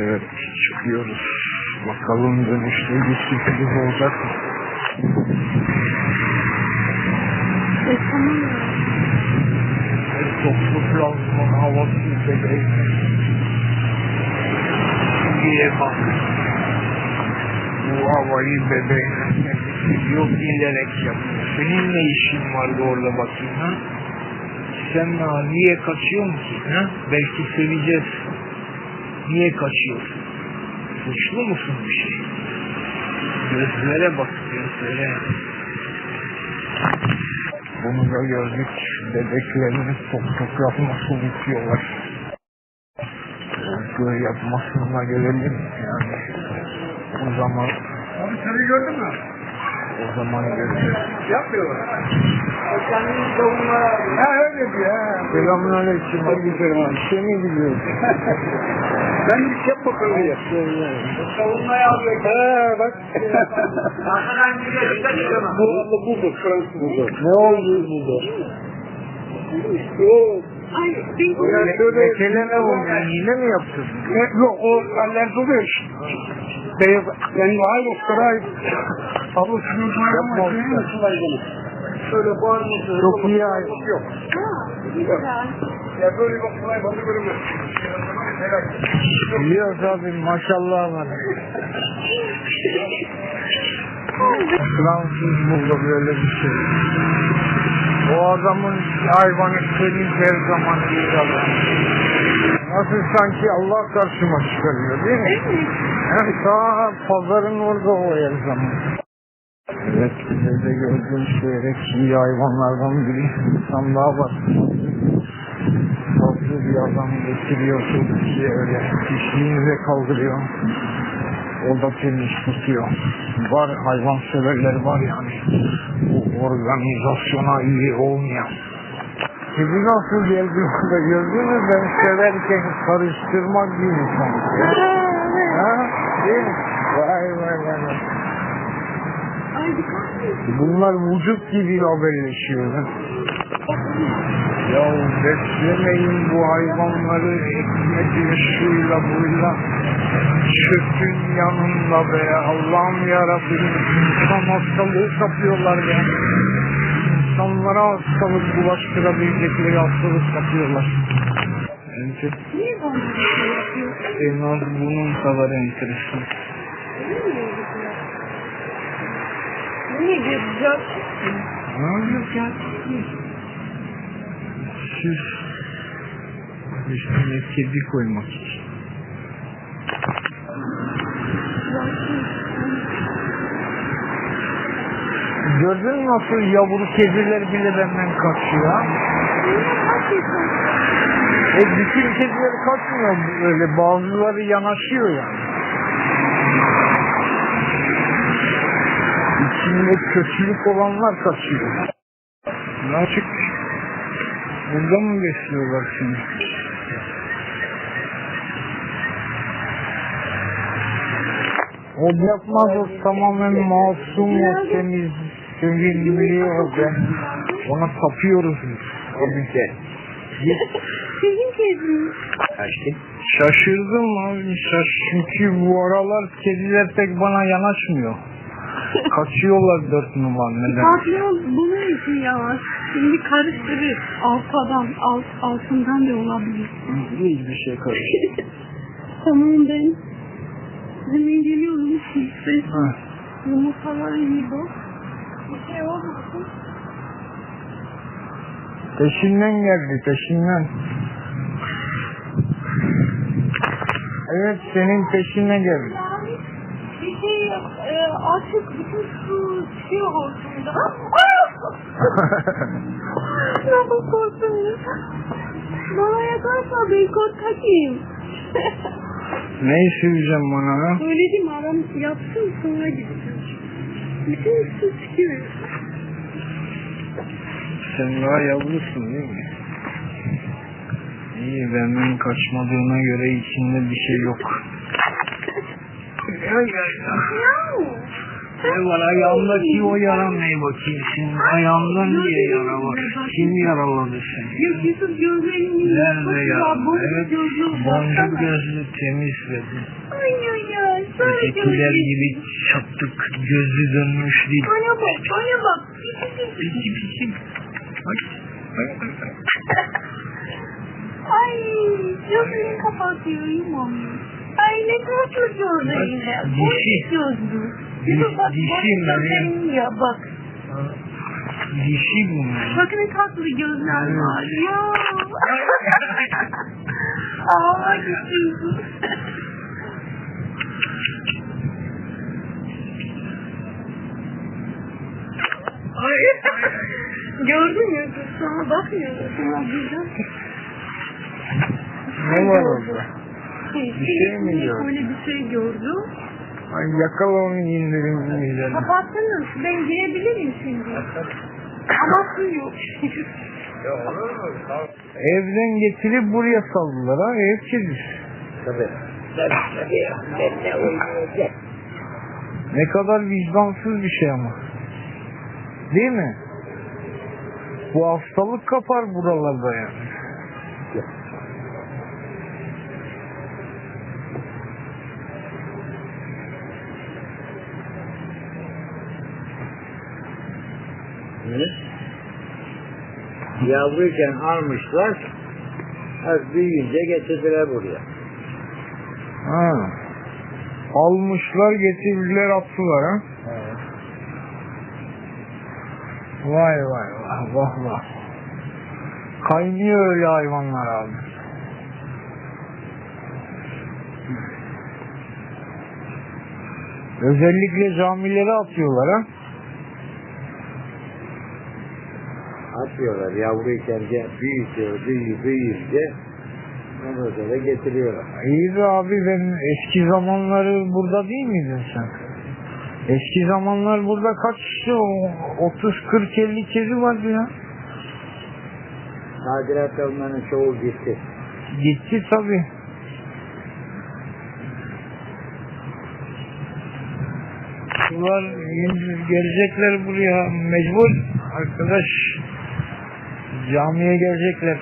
Evet çıkıyoruz. Bakalım dönüşte bir sürpriz olacak mı? E tamam ya. Toplu plazmanın havası bebeğim. Diye bak. Bu havayı bebeğine kendisi yok bilerek yapıyor. Senin ne işin vardı orada bakayım ha? Sen niye kaçıyorsun ki ha? Belki seveceğiz. Niye kaçıyorsun? Suçlu musun bir şey? Gözlere bak gözlere. Bunu da gördük. Bebeklerini toprak yapmasını istiyorlar. Böyle yapmasını da görelim yani. O zaman Abi seni gördün mü? o zaman göreceğiz. Yapmıyorlar. Kendini savunma. Ha öyle diyor. ha. Selamünaleyküm. Hadi gidelim abi. İşe mi gidiyorsun? Ben bir yap bakalım diye. Savunmaya alıyor. He bak. Arkadan gidiyor. Dikkat edin. Bu abla buldu. Fransız buldu. ne oldu burada? Yok. Ay ben Yani şöyle. Mesele ne oldu? Yine mi yaptın? Ne- Yok o alerji oluyor. Beyaz. Yani hayır o saray. Abla şunu duyuyor usta. musun? Şöyle bağırmasın. Çok iyi ay. Yok. Ya böyle bak kolay bana görünmez. Biliyoruz abi maşallah var. Fransız buldu böyle bir şey. O adamın hayvanı temiz her zaman iyi adam. Nasıl sanki Allah karşıma çıkarıyor değil mi? Evet. Ta pazarın orada o her zaman. Evet, size de gördüğüm seyrek iyi hayvanlardan biri. İnsan daha var. Bir adam getiriyor çocukçuya öyle. Kişiliğinize kaldırıyor. O da temiz tutuyor. Var hayvan severler var yani. Bu organizasyona iyi olmayan. Sizi nasıl geldi orada gördünüz? Ben severken karıştırmak gibi sanki. Ha? Değil mi? Vay vay vay. vay. Bunlar vücut gibi haberleşiyor. Ha. Ya beslemeyin bu hayvanları ekmekle şuyla buyla. Çöpün yanında be Allah'ım yarabbim. İnsan hastalığı kapıyorlar be. İnsanlara hastalık bulaştırabilecekleri hastalık kapıyorlar. Bence Niye en az bunun kadar enteresan. Niye gezeceğiz? Ha? Gezeceğiz. Siz üstüne kedi koymak için. Gördün mü nasıl yavru kediler bile benden kaçıyor? E bütün kediler kaçmıyor böyle bazıları yanaşıyor yani. İçinde kötülük olanlar kaçıyor. Ne açık? Burada mı besliyorlar seni? O yapmaz o tamamen masum o temiz sevimli o be. Ona tapıyoruz biz. Tabii ki. Sizin kediniz. Şaşırdım abi şaş çünkü bu aralar kediler pek bana yanaşmıyor. Kaçıyorlar dört numara neden? Patron bunun için yavaş. Şimdi karıştırır. Altadan, alt, altından da olabilir. Hiçbir şey karışmıyor. tamam ben. Hemen geliyorum. Siz Ha. yumurtaları iyi bak. Bir şey olmasın. Peşinden geldi peşinden. Evet senin peşine geldi. Yani bir şey e, açık bütün su çıkıyor hortumda. Nasıl korktun ya? Bana yakarsa ben korkayım. Neyi seveceğim bana ha? Söyledim aram yapsın sonra gideceğim. Bütün su çıkıyor. Sen daha yavrusun değil mi? İyi benden kaçmadığına göre içinde bir şey yok. Ay ay ay. Var ayağımdaki o yara ne bakayım şimdi ayağımdan niye yara var? Kim yaraladı seni? Nerede ya? Boncuk Evet, boncuk gözlü ay. Sana Ötekiler gibi çattık gözü dönmüş değil. Bana bak bana bak. Peki peki. Ay, ay, ay. Ay gözünü kapatıyor İmam. Ay ne tatlı gözlerinde. Bak, Boncuk dişi. gözlü. Yusuf bak dişi boncuk mi? gözlerini ya bak. Dişi bunlar. Bak ne tatlı gözler var ya. Aa gitti. Gördün mü? Sana bakmıyor. Sana güzel. Ne var orada? Bir şey mi gördün? Öyle bir şey gördüm. Ay yakala onu indirin üzerine. Kapattınız. Ben girebilirim şimdi. Ama su yok. Evden getirip buraya saldılar ha ev kedi. Tabii. Ne kadar vicdansız bir şey ama. Değil mi? Bu hastalık kapar buralarda yani. Yavruyken almışlar. Az büyüyünce getirdiler buraya. Ha. Almışlar getirdiler attılar ha. Vay vay vay vah vah. Kaynıyor öyle hayvanlar abi. Özellikle camilere atıyorlar ha. Atıyorlar yavruyken büyütüyor, büyü, büyüyünce ondan sonra getiriyorlar. İyi be abi ben eski zamanları burada değil miydin sen? Eski zamanlar burada kaç o 30 40 50 kedi vardı ya. Tadilat onların çoğu gitti. Gitti tabi. Bunlar gelecekler buraya mecbur arkadaş camiye gelecekler.